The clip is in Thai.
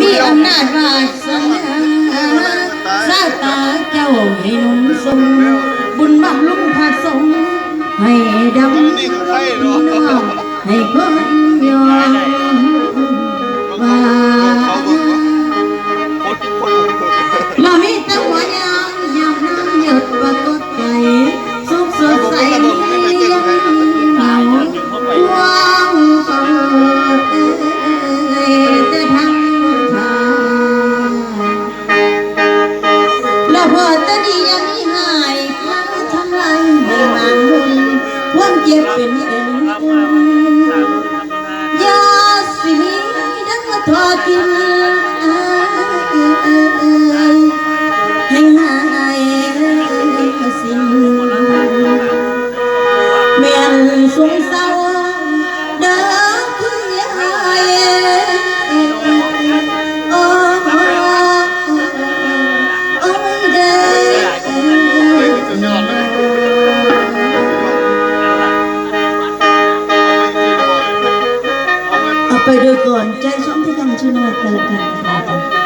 มีอำนาจวาสนาซาตาเจ้าให้นุนทรงบุญบำลุงพระสงฆ์ให้ดำน้องให้คน เย็บเป็นเอ็นยาสิมีดังมาทอดกินให้หายสิ้นแม่นสงสาร ไปดูก่อนใจช่องที่กำชะโนะกันละกันค่ะ